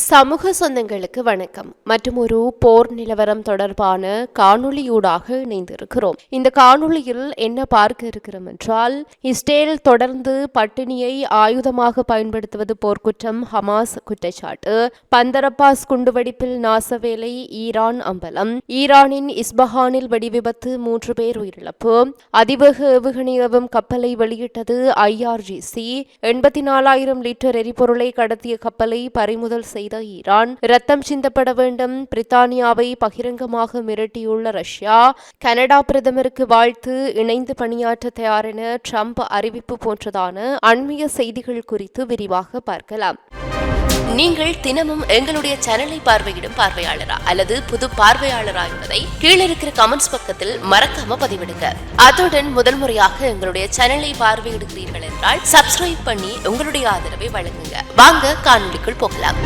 சமூக சொந்தங்களுக்கு வணக்கம். மற்றும் ஒரு போர் நிலவரம் தொடர்பான காணொளியூடாக இணைந்திருக்கிறோம். இந்த காணொளியில் என்ன பார்க்க இருக்கிறோம் என்றால் இஸ்ரேல் தொடர்ந்து பட்டினியை ஆயுதமாக பயன்படுத்துவது போர்க்குற்றம் ஹமாஸ் குற்றச்சாட்டு பந்தரப்பாஸ் குண்டுவெடிப்பில் நாசவேலை ஈரான் அம்பலம் ஈரானின் இஸ்பஹானில் வெடிவிபத்து மூன்று பேர் உயிரிழப்பு அதிவேக ஏவுகணை ஏவும் கப்பலை வெளியிட்டது ஐஆர்ஜிசி எண்பத்தி நாலாயிரம் லிட்டர் எரிபொருளை கடத்திய கப்பலை பறிமுதல் செய்து ஈரான். ரத்தம் சிந்தப்பட வேண்டும். பிரித்தானியாவை பகிரங்கமாக மிரட்டியுள்ள ரஷ்யா கனடா பிரதமருக்கு வாழ்த்து இணைந்து பணியாற்ற தயார் என ட்ரம்ப் அறிவிப்பு போன்றதான அண்மைய செய்திகள் குறித்து விரிவாக பார்க்கலாம். நீங்கள் தினமும் எங்களுடைய சேனலை பார்வையிடும் பார்வையாளரா அல்லது புது பார்வையாளரா என்பதை கீழே இருக்கிற கமெண்ட்ஸ் பக்கத்தில் மறக்காம பதிவிடுங்க. அத்துடன் முதல் முறையாக எங்களுடைய சேனலை பார்வையிடுகிறீர்கள் என்றால் சப்ஸ்கிரைப் பண்ணி உங்களுடைய ஆதரவை வழங்குங்க. வாங்க காணொலிக்குள் போகலாம்.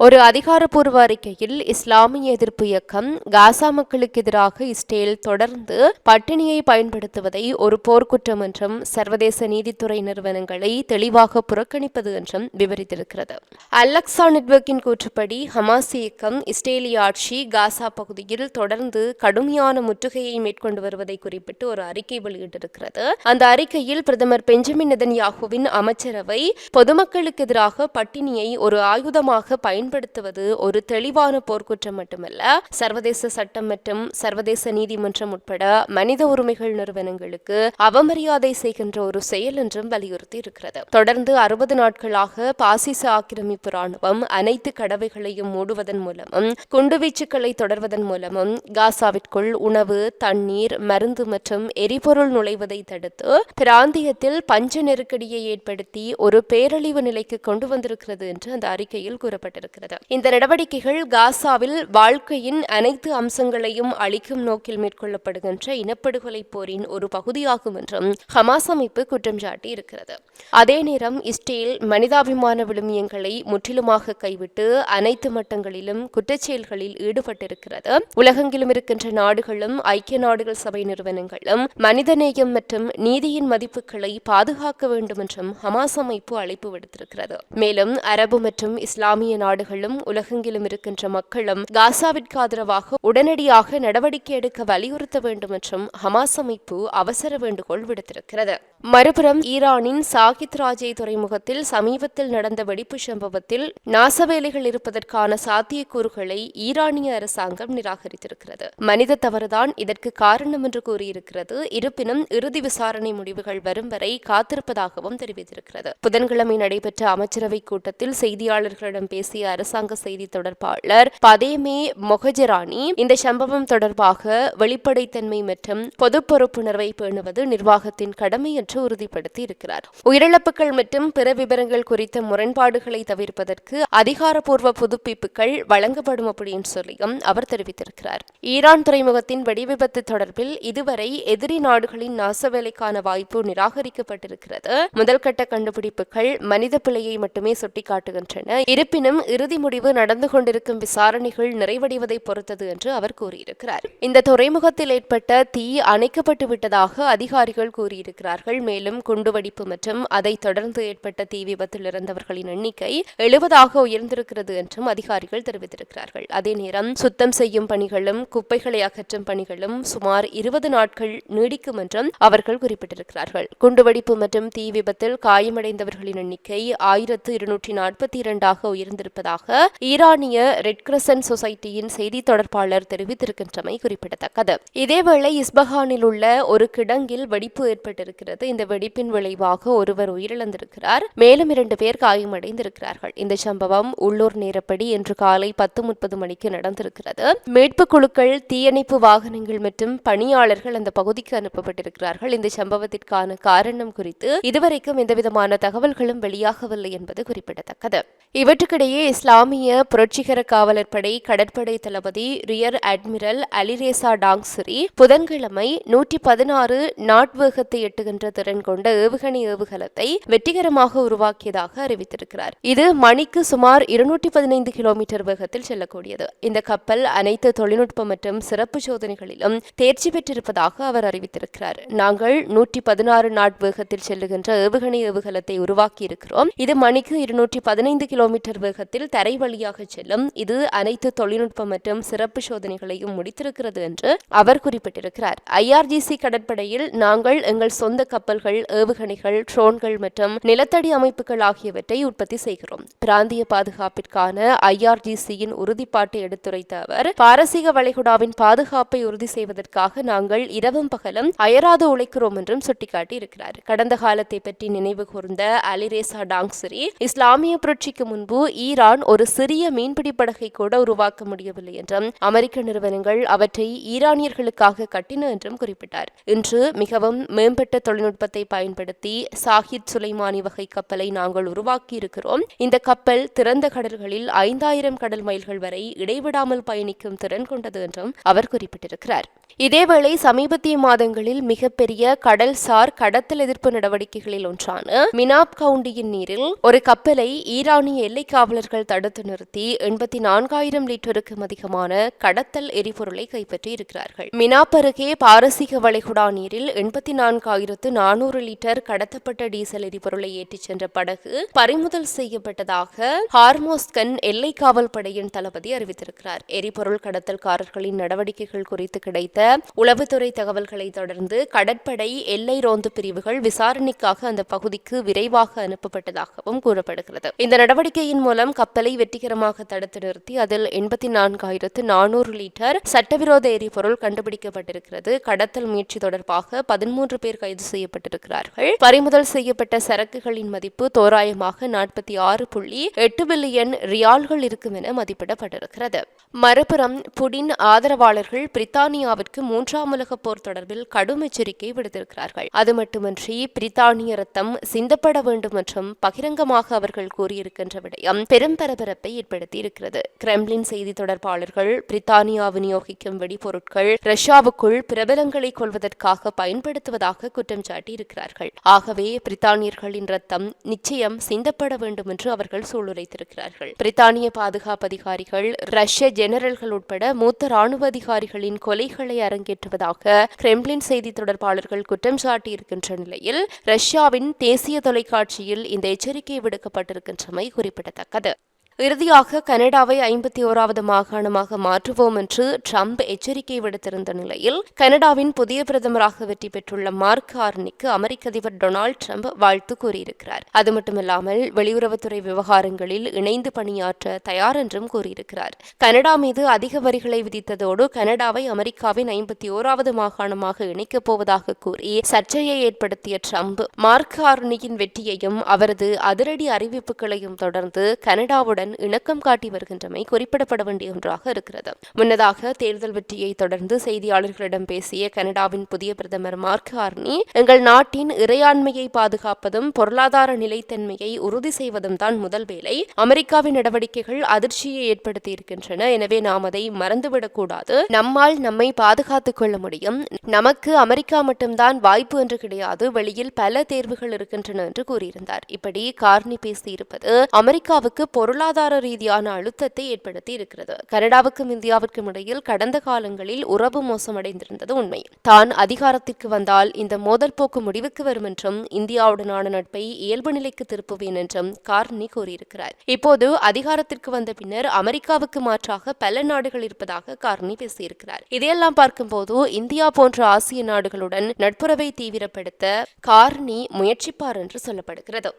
ஒரு அதிகாரப்பூர்வ அறிக்கையில் இஸ்லாமிய எதிர்ப்பு இயக்கம் காசா மக்களுக்கு எதிராக இஸ்ரேல் தொடர்ந்து பட்டினியை பயன்படுத்துவதை ஒரு போர்க்குற்றம் என்றும் சர்வதேச நீதித்துறை நிறுவனங்களை தெளிவாக புறக்கணிப்பது என்றும் விவரித்திருக்கிறது. அலெக்சா நெட்வொர்க்கின் கூற்றுப்படி ஹமாஸ் இயக்கம் இஸ்ரேலிய ஆட்சி காசா பகுதியில் தொடர்ந்து கடுமையான முற்றுகையை மேற்கொண்டு வருவதை குறிப்பிட்டு ஒரு அறிக்கை வெளியிட்டிருக்கிறது. அந்த அறிக்கையில் பிரதமர் பெஞ்சமின் நெதன்யாகுவின் அமைச்சரவை பொதுமக்களுக்கு எதிராக பட்டினியை ஒரு ஆயுதமாக பயன் பயன்படுத்துவது ஒரு தெளிவான போர்க்குற்றம் மட்டுமல்ல சர்வதேச சட்டம் மற்றும் சர்வதேச நீதிமன்றம் உட்பட மனித உரிமைகள் நிறுவனங்களுக்கு அவமரியாதை செய்கின்ற ஒரு செயல் என்றும் வலியுறுத்தி இருக்கிறது தொடர்ந்து அறுபது நாட்களாக பாசிச ஆக்கிரமிப்பு ராணுவம் அனைத்து கடவைகளையும் மூடுவதன் மூலமும் குண்டுவீச்சுக்களை தொடர்வதன் மூலமும் காசாவிற்குள் உணவு தண்ணீர் மருந்து மற்றும் எரிபொருள் நுழைவதை தடுத்து பிராந்தியத்தில் பஞ்ச நெருக்கடியை ஏற்படுத்தி ஒரு பேரழிவு நிலைக்கு கொண்டு வந்திருக்கிறது என்று அந்த அறிக்கையில் கூறப்பட்டிருக்கிறது. இருக்கிறது இந்த நடவடிக்கைகள் காசாவில் வாழ்க்கையின் அனைத்து அம்சங்களையும் அளிக்கும் நோக்கில் மேற்கொள்ளப்படுகின்ற இனப்படுகொலை போரின் ஒரு பகுதியாகும் என்றும் ஹமாஸ் அமைப்பு குற்றம் சாட்டி இருக்கிறது. அதே நேரம் இஸ்ரேல் மனிதாபிமான விழுமியங்களை முற்றிலுமாக கைவிட்டு அனைத்து மட்டங்களிலும் குற்றச்செயல்களில் ஈடுபட்டிருக்கிறது. உலகெங்கிலும் இருக்கின்ற நாடுகளும் ஐக்கிய நாடுகள் சபை நிறுவனங்களும் மனிதநேயம் மற்றும் நீதியின் மதிப்புகளை பாதுகாக்க வேண்டும் என்றும் ஹமாஸ் அமைப்பு அழைப்பு விடுத்திருக்கிறது. மேலும் அரபு மற்றும் இஸ்லாமிய நாடுகள் நாடுகளும் உலகெங்கிலும் இருக்கின்ற மக்களும் காசாவிற்கு ஆதரவாக உடனடியாக நடவடிக்கை எடுக்க வலியுறுத்த வேண்டும் என்றும் ஹமாஸ் அமைப்பு அவசர வேண்டுகோள் விடுத்திருக்கிறது. மறுபுறம் ஈரானின் சாகித் ராஜே துறைமுகத்தில் சமீபத்தில் நடந்த வெடிப்பு சம்பவத்தில் நாசவேலைகள் இருப்பதற்கான சாத்தியக்கூறுகளை ஈரானிய அரசாங்கம் நிராகரித்திருக்கிறது. மனித தவறுதான் இதற்கு காரணம் என்று கூறியிருக்கிறது. இருப்பினும் இறுதி விசாரணை முடிவுகள் வரும் வரை காத்திருப்பதாகவும் தெரிவித்திருக்கிறது. புதன்கிழமை நடைபெற்ற அமைச்சரவை கூட்டத்தில் செய்தியாளர்களிடம் பேசிய அரசாங்க செய்தி தொடர்பாளர் பதேமே மொஹஜரானி இந்த சம்பவம் தொடர்பாக வெளிப்படைத்தன்மை மற்றும் பொது பொறுப்புணர்வை பேணுவது நிர்வாகத்தின் கடமை என்று உறுதிப்படுத்தி இருக்கிறார் உயிரிழப்புகள் மற்றும் பிற விவரங்கள் குறித்த முரண்பாடுகளை தவிர்ப்பதற்கு அதிகாரப்பூர்வ புதுப்பிப்புகள் வழங்கப்படும் அப்படின்னு சொல்லியும் அவர் தெரிவித்திருக்கிறார். ஈரான் துறைமுகத்தின் வெடிவிபத்து தொடர்பில் இதுவரை எதிரி நாடுகளின் நாசவேலைக்கான வாய்ப்பு நிராகரிக்கப்பட்டிருக்கிறது. முதல்கட்ட கண்டுபிடிப்புகள் மனித பிழையை மட்டுமே சுட்டிக்காட்டுகின்றன. இருப்பினும் இரு இறுதி முடிவு நடந்து கொண்டிருக்கும் விசாரணைகள் நிறைவடைவதை பொறுத்தது என்று அவர் கூறியிருக்கிறார். இந்த துறைமுகத்தில் ஏற்பட்ட தீ அணைக்கப்பட்டு விட்டதாக அதிகாரிகள் கூறியிருக்கிறார்கள். மேலும் குண்டுவெடிப்பு மற்றும் அதை தொடர்ந்து ஏற்பட்ட தீ விபத்தில் இறந்தவர்களின் எண்ணிக்கை எழுபதாக உயர்ந்திருக்கிறது என்றும் அதிகாரிகள் தெரிவித்திருக்கிறார்கள். அதே நேரம் சுத்தம் செய்யும் பணிகளும் குப்பைகளை அகற்றும் பணிகளும் சுமார் இருபது நாட்கள் நீடிக்கும் என்றும் அவர்கள் குறிப்பிட்டிருக்கிறார்கள். குண்டுவெடிப்பு மற்றும் தீ விபத்தில் காயமடைந்தவர்களின் எண்ணிக்கை ஆயிரத்து இருநூற்றி நாற்பத்தி இரண்டாக உயர்ந்திருப்பதாக ஈரானிய ரெட் கிரசன்ட் சொசைட்டியின் செய்தி தொடர்பாளர் தெரிவித்திருக்கின்றமை குறிப்பிடத்தக்கது. இதேவேளை இஸ்பஹானில் உள்ள ஒரு கிடங்கில் வெடிப்பு ஏற்பட்டிருக்கிறது. இந்த வெடிப்பின் விளைவாக ஒருவர் உயிரிழந்திருக்கிறார். மேலும் இரண்டு பேர் காயமடைந்திருக்கிறார்கள். இந்த சம்பவம் உள்ளூர் நேரப்படி இன்று காலை பத்து முப்பது மணிக்கு நடந்திருக்கிறது. மீட்பு குழுக்கள் தீயணைப்பு வாகனங்கள் மற்றும் பணியாளர்கள் அந்த பகுதிக்கு அனுப்பப்பட்டிருக்கிறார்கள். இந்த சம்பவத்திற்கான காரணம் குறித்து இதுவரைக்கும் எந்தவிதமான தகவல்களும் வெளியாகவில்லை என்பது குறிப்பிடத்தக்கது. இவற்றுக்கிடையே இஸ்லாம் இஸ்லாமிய புரட்சிகர காவலர் படை கடற்படை தளபதி ரியர் அட்மிரல் அலிரேசா டாங்ஸ்ரி புதன்கிழமை நூற்றி பதினாறு நாட்வேகத்தை எட்டுகின்ற திறன் கொண்ட ஏவுகணை ஏவுகலத்தை வெற்றிகரமாக உருவாக்கியதாக அறிவித்திருக்கிறார். இது மணிக்கு சுமார் இருநூற்றி பதினைந்து கிலோமீட்டர் வேகத்தில் செல்லக்கூடியது. இந்த கப்பல் அனைத்து தொழில்நுட்ப மற்றும் சிறப்பு சோதனைகளிலும் தேர்ச்சி பெற்றிருப்பதாக அவர் அறிவித்திருக்கிறார். நாங்கள் நூற்றி பதினாறு நாட் வேகத்தில் செல்லுகின்ற ஏவுகணை ஏவுகலத்தை உருவாக்கி இருக்கிறோம் இது மணிக்கு இருநூற்றி பதினைந்து கிலோமீட்டர் வேகத்தில் தரை வழியாக செல்லும். இது அனைத்து தொழில்நுட்ப மற்றும் சிறப்பு சோதனைகளையும் முடித்திருக்கிறது என்று அவர் குறிப்பிட்டிருக்கிறார். ஐஆர்ஜிசி கடற்படையில் நாங்கள் எங்கள் சொந்த கப்பல்கள் ஏவுகணைகள் ட்ரோன்கள் மற்றும் நிலத்தடி அமைப்புகள் ஆகியவற்றை உற்பத்தி செய்கிறோம். பிராந்திய பாதுகாப்பிற்கான ஐஆர்ஜிசியின் உறுதிப்பாட்டை எடுத்துரைத்த அவர் பாரசீக வளைகுடாவின் பாதுகாப்பை உறுதி செய்வதற்காக நாங்கள் இரவும் பகலும் அயராது உழைக்கிறோம் என்றும் சுட்டிக்காட்டியிருக்கிறார். கடந்த காலத்தை பற்றி நினைவு கூர்ந்த அலிரேசா டாங்ஸரி இஸ்லாமிய புரட்சிக்கு முன்பு ஈரான் ஒரு சிறிய மீன்பிடி படகை கூட உருவாக்க முடியவில்லை என்றும் அமெரிக்க நிறுவனங்கள் அவற்றை ஈரானியர்களுக்காக கட்டின என்றும் குறிப்பிட்டார். இன்று மிகவும் மேம்பட்ட தொழில்நுட்பத்தை பயன்படுத்தி சாஹித் சுலைமானி வகை கப்பலை நாங்கள் உருவாக்கி இருக்கிறோம் இந்த கப்பல் திறந்த கடல்களில் ஐந்தாயிரம் கடல் மைல்கள் வரை இடைவிடாமல் பயணிக்கும் திறன் கொண்டது என்றும் அவர் குறிப்பிட்டிருக்கிறார். இதேவேளை சமீபத்திய மாதங்களில் மிகப்பெரிய கடல்சார் கடத்தல் எதிர்ப்பு நடவடிக்கைகளில் ஒன்றான மினாப் கவுண்டியின் நீரில் ஒரு கப்பலை ஈரானிய எல்லை காவலர்கள் தடுத்து நிறுத்தி எண்பத்தி நான்காயிரம் லிட்டருக்கும் அதிகமான கடத்தல் எரிபொருளை கைப்பற்றி இருக்கிறார்கள். மினாப் அருகே பாரசீக வளைகுடா நீரில் எண்பத்தி நான்காயிரத்து நானூறு லிட்டர் கடத்தப்பட்ட டீசல் எரிபொருளை ஏற்றிச் சென்ற படகு பறிமுதல் செய்யப்பட்டதாக ஹார்மோஸ்கன் எல்லை காவல் படையின் தளபதி அறிவித்திருக்கிறார். எரிபொருள் கடத்தல்காரர்களின் நடவடிக்கைகள் குறித்து கிடைத்த உளவுத்துறை தகவல்களை தொடர்ந்து கடற்படை எல்லை ரோந்து பிரிவுகள் விசாரணைக்காக அந்த பகுதிக்கு விரைவாக அனுப்பப்பட்டதாகவும் கூறப்படுகிறது. இந்த நடவடிக்கையின் மூலம் கப்பலை வெற்றிகரமாக தடுத்து நிறுத்தி அதில் எண்பத்தி நான்காயிரத்து நானூறு லிட்டர் சட்டவிரோத எரிபொருள் கண்டுபிடிக்கப்பட்டிருக்கிறது. கடத்தல் முயற்சி தொடர்பாக பதிமூன்று பேர் கைது செய்யப்பட்டிருக்கிறார்கள். பறிமுதல் செய்யப்பட்ட சரக்குகளின் மதிப்பு தோராயமாக நாற்பத்தி ஆறு புள்ளி எட்டு பில்லியன் ரியால்கள் இருக்கும் என மதிப்பிடப்பட்டிருக்கிறது. மறுபுறம் புடின் ஆதரவாளர்கள் பிரித்தானியாவிற்கு மூன்றாம் உலக போர் தொடர்பில் கடும் எச்சரிக்கை விடுத்திருக்கிறார்கள். அது மட்டுமன்றி பிரித்தானிய ரத்தம் சிந்தப்பட வேண்டும் என்றும் பகிரங்கமாக அவர்கள் கூறியிருக்கின்ற விடயம் பெரும் பரபரப்பை ஏற்படுத்தியிருக்கிறது. கிரெம்ளின் செய்தி தொடர்பாளர்கள் பிரித்தானியா விநியோகிக்கும் வெடிபொருட்கள் ரஷ்யாவுக்குள் பிரபலங்களை கொள்வதற்காக பயன்படுத்துவதாக குற்றம் சாட்டி இருக்கிறார்கள் ஆகவே பிரித்தானியர்களின் ரத்தம் நிச்சயம் சிந்தப்பட வேண்டும் என்று அவர்கள் சூளுரைத்திருக்கிறார்கள். பிரித்தானிய பாதுகாப்பு அதிகாரிகள் ரஷ்ய ஜெனரல்கள் உட்பட மூத்த ராணுவ அதிகாரிகளின் கொலைகளை அரங்கேற்றுவதாக கிரெம்ளின் செய்தி தொடர்பாளர்கள் குற்றம் சாட்டியிருக்கின்ற நிலையில் ரஷ்யாவின் தேசிய தொலைக்காட்சியில் இந்த எச்சரிக்கை விடுக்கப்பட்டிருக்கின்றமை குறிப்பிடத்தக்கது. இறுதியாக கனடாவை ஐம்பத்தி ஓராவது மாகாணமாக மாற்றுவோம் என்று ட்ரம்ப் எச்சரிக்கை விடுத்திருந்த நிலையில் கனடாவின் புதிய பிரதமராக வெற்றி பெற்றுள்ள மார்க் கார்னிக்கு அமெரிக்க அதிபர் டொனால்டு ட்ரம்ப் வாழ்த்து கூறியிருக்கிறார். அது மட்டுமில்லாமல் வெளியுறவுத்துறை விவகாரங்களில் இணைந்து பணியாற்ற தயார் என்றும் கூறியிருக்கிறார். கனடா மீது அதிக வரிகளை விதித்ததோடு கனடாவை அமெரிக்காவின் ஐம்பத்தி ஓராவது மாகாணமாக இணைக்கப் போவதாக கூறி சர்ச்சையை ஏற்படுத்திய ட்ரம்ப் மார்க் கார்னியின் வெற்றியையும் அவரது அதிரடி அறிவிப்புகளையும் தொடர்ந்து கனடாவுடன் உடன் இணக்கம் காட்டி வருகின்றமை குறிப்பிடப்பட வேண்டிய ஒன்றாக இருக்கிறது. முன்னதாக தேர்தல் வெற்றியை தொடர்ந்து செய்தியாளர்களிடம் பேசிய கனடாவின் புதிய பிரதமர் மார்க் ஹார்னி எங்கள் நாட்டின் இறையாண்மையை பாதுகாப்பதும் பொருளாதார நிலைத்தன்மையை உறுதி செய்வதும் தான் முதல் வேலை அமெரிக்காவின் நடவடிக்கைகள் அதிர்ச்சியை ஏற்படுத்தி இருக்கின்றன எனவே நாம் அதை மறந்துவிடக்கூடாது. நம்மால் நம்மை பாதுகாத்துக் கொள்ள முடியும். நமக்கு அமெரிக்கா மட்டும்தான் வாய்ப்பு என்று கிடையாது. வெளியில் பல தேர்வுகள் இருக்கின்றன என்று கூறியிருந்தார். இப்படி கார்னி பேசியிருப்பது அமெரிக்காவுக்கு பொருளாதார பொருளாதார ரீதியான அழுத்தத்தை ஏற்படுத்தி இருக்கிறது. கனடாவுக்கும் இந்தியாவிற்கும் இடையில் கடந்த காலங்களில் உறவு மோசமடைந்திருந்தது உண்மை தான் அதிகாரத்திற்கு வந்தால் இந்த மோதல் போக்கு முடிவுக்கு வரும் என்றும் இந்தியாவுடனான நட்பை இயல்பு நிலைக்கு திருப்புவேன் என்றும் கார்னி கூறியிருக்கிறார். இப்போது அதிகாரத்திற்கு வந்த பின்னர் அமெரிக்காவுக்கு மாற்றாக பல நாடுகள் இருப்பதாக கார்னி பேசியிருக்கிறார். இதையெல்லாம் பார்க்கும்போது இந்தியா போன்ற ஆசிய நாடுகளுடன் நட்புறவை தீவிரப்படுத்த கார்னி முயற்சிப்பார் என்று சொல்லப்படுகிறது.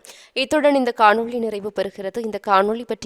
இத்துடன் இந்த காணொலி நிறைவு பெறுகிறது. இந்த காணொலி பற்றி